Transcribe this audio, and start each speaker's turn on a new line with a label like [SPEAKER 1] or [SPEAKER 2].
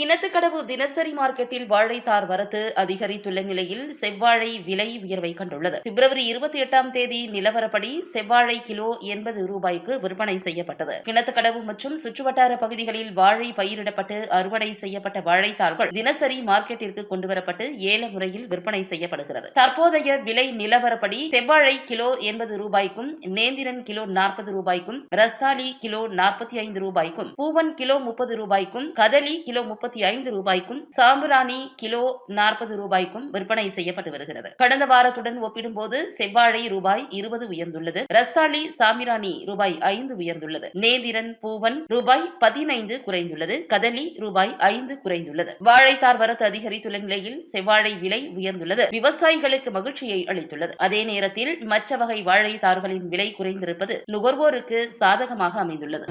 [SPEAKER 1] கிணத்துக்கடவு தினசரி மார்க்கெட்டில் வாழைத்தார் வரத்து அதிகரித்துள்ள நிலையில் செவ்வாழை விலை உயர்வை கண்டுள்ளது. பிப்ரவரி இருபத்தி எட்டாம் தேதி நிலவரப்படி செவ்வாழை கிலோ எண்பது ரூபாய்க்கு விற்பனை செய்யப்பட்டது. கிணத்துக்கடவு மற்றும் சுற்றுவட்டார பகுதிகளில் வாழை பயிரிடப்பட்டு அறுவடை செய்யப்பட்ட வாழைத்தார்கள் தினசரி மார்க்கெட்டிற்கு கொண்டுவரப்பட்டு ஏல முறையில் விற்பனை செய்யப்படுகிறது. தற்போதைய விலை நிலவரப்படி செவ்வாழை கிலோ எண்பது ரூபாய்க்கும் நேந்திரன் கிலோ நாற்பது ரூபாய்க்கும் ரஸ்தாலி கிலோ நாற்பத்தி ஐந்து ரூபாய்க்கும் பூவன் கிலோ முப்பது ரூபாய்க்கும் கதலி கிலோ முப்பது முப்பத்தி ஐந்து ரூபாய்க்கும் சாம்பிராணி கிலோ நாற்பது ரூபாய்க்கும் விற்பனை செய்யப்பட்டு வருகிறது. கடந்த வாரத்துடன் ஒப்பிடும்போது செவ்வாழை ரூபாய் இருபது உயர்ந்துள்ளது. ரஸ்தாளி சாமிராணி ரூபாய் ஐந்து உயர்ந்துள்ளது. நேந்திரன் பூவன் ரூபாய் பதினைந்து குறைந்துள்ளது. கதலி ரூபாய் ஐந்து குறைந்துள்ளது. வாழைத்தார் வரத்து அதிகரித்துள்ள நிலையில் செவ்வாழை விலை உயர்ந்துள்ளது. விவசாயிகளுக்கு மகிழ்ச்சியை அளித்துள்ளது. அதே நேரத்தில் மற்ற வகை வாழைத்தார்களின் விலை குறைந்திருப்பது நுகர்வோருக்கு சாதகமாக அமைந்துள்ளது.